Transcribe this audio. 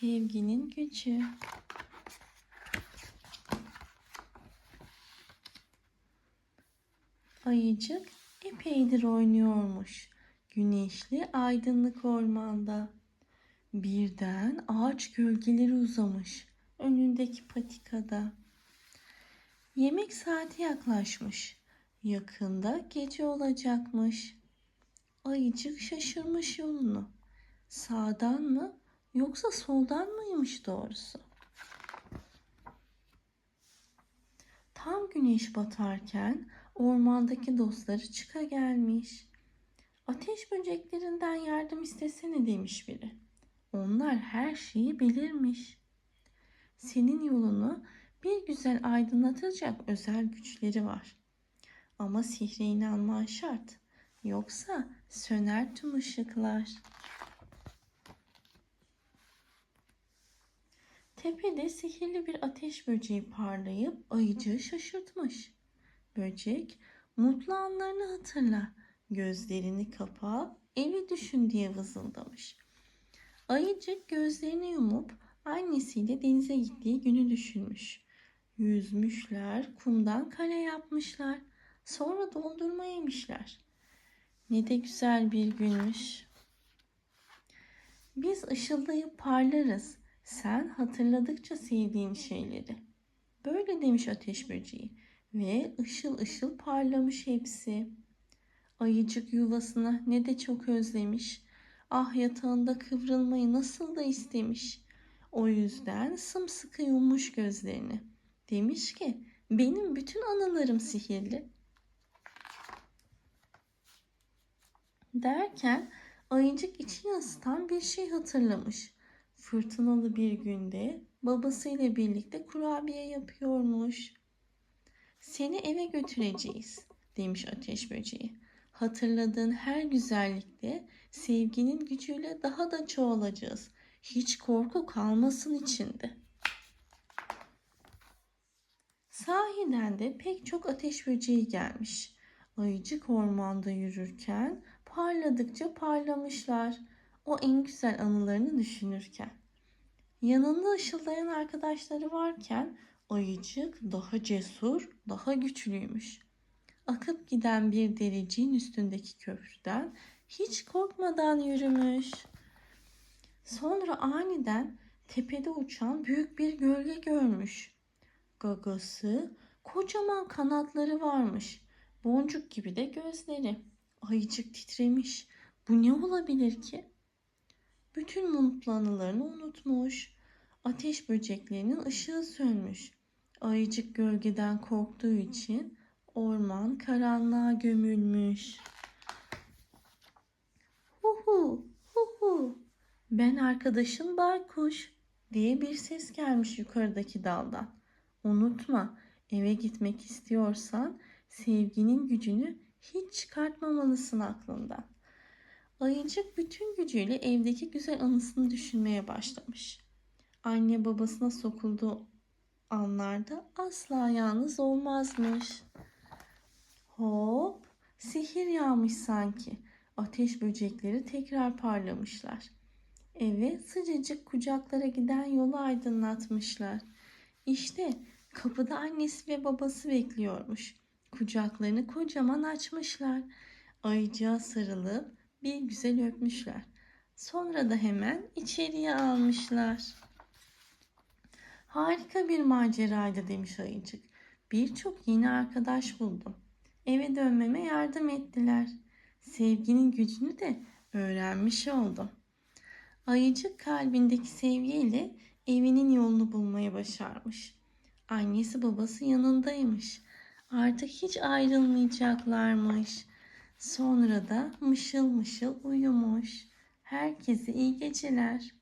Sevginin gücü. Ayıcık epeydir oynuyormuş. Güneşli aydınlık ormanda. Birden ağaç gölgeleri uzamış önündeki patikada. Yemek saati yaklaşmış. Yakında gece olacakmış. Ayıcık şaşırmış yolunu. Sağdan mı yoksa soldan mıymış doğrusu? Tam güneş batarken ormandaki dostları çıka gelmiş. Ateş böceklerinden yardım istesene demiş biri. Onlar her şeyi bilirmiş. Senin yolunu bir güzel aydınlatacak özel güçleri var. Ama sihre inanman şart. Yoksa söner tüm ışıklar. Tepede sihirli bir ateş böceği parlayıp ayıcığı şaşırtmış. Böcek, mutlu anlarını hatırla, gözlerini kapa, evi düşün diye vızıldamış. Ayıcık gözlerini yumup annesiyle denize gittiği günü düşünmüş. Yüzmüşler, kumdan kale yapmışlar. Sonra dondurma yemişler. Ne de güzel bir günmüş. Biz ışıldayıp parlarız. Sen hatırladıkça sevdiğin şeyleri. Böyle demiş ateş böceği ve ışıl ışıl parlamış hepsi. Ayıcık yuvasını ne de çok özlemiş. Ah yatağında kıvrılmayı nasıl da istemiş. O yüzden sımsıkı yummuş gözlerini. Demiş ki benim bütün anılarım sihirli. Derken ayıcık içini ısıtan bir şey hatırlamış. Fırtınalı bir günde babasıyla birlikte kurabiye yapıyormuş. Seni eve götüreceğiz demiş ateş böceği. Hatırladığın her güzellikte sevginin gücüyle daha da çoğalacağız. Hiç korku kalmasın içinde. Sahiden de pek çok ateş böceği gelmiş. Ayıcık ormanda yürürken parladıkça parlamışlar. O en güzel anılarını düşünürken. Yanında ışıldayan arkadaşları varken ayıcık daha cesur, daha güçlüymüş. Akıp giden bir dericiğin üstündeki köprüden hiç korkmadan yürümüş. Sonra aniden tepede uçan büyük bir gölge görmüş. Gagası, kocaman kanatları varmış. Boncuk gibi de gözleri. Ayıcık titremiş. Bu ne olabilir ki? Bütün mutlu anılarını unutmuş. Ateş böceklerinin ışığı sönmüş. Ayıcık gölgeden korktuğu için orman karanlığa gömülmüş. Hu hu hu hu. Ben arkadaşın baykuş diye bir ses gelmiş yukarıdaki daldan. Unutma eve gitmek istiyorsan sevginin gücünü hiç çıkartmamalısın aklından. Ayıcık bütün gücüyle evdeki güzel anısını düşünmeye başlamış. Anne babasına sokulduğu anlarda asla yalnız olmazmış. Hop, sihir yağmış sanki. Ateş böcekleri tekrar parlamışlar. Eve sıcacık kucaklara giden yolu aydınlatmışlar. İşte kapıda annesi ve babası bekliyormuş. Kucaklarını kocaman açmışlar. Ayıcığa sarılıp bir güzel öpmüşler. Sonra da hemen içeriye almışlar. Harika bir maceraydı demiş ayıcık. Birçok yeni arkadaş buldum. Eve dönmeme yardım ettiler. Sevginin gücünü de öğrenmiş oldum. Ayıcık kalbindeki sevgiyle evinin yolunu bulmayı başarmış. Annesi babası yanındaymış. Artık hiç ayrılmayacaklarmış. Sonra da mışıl mışıl uyumuş. Herkese iyi geceler.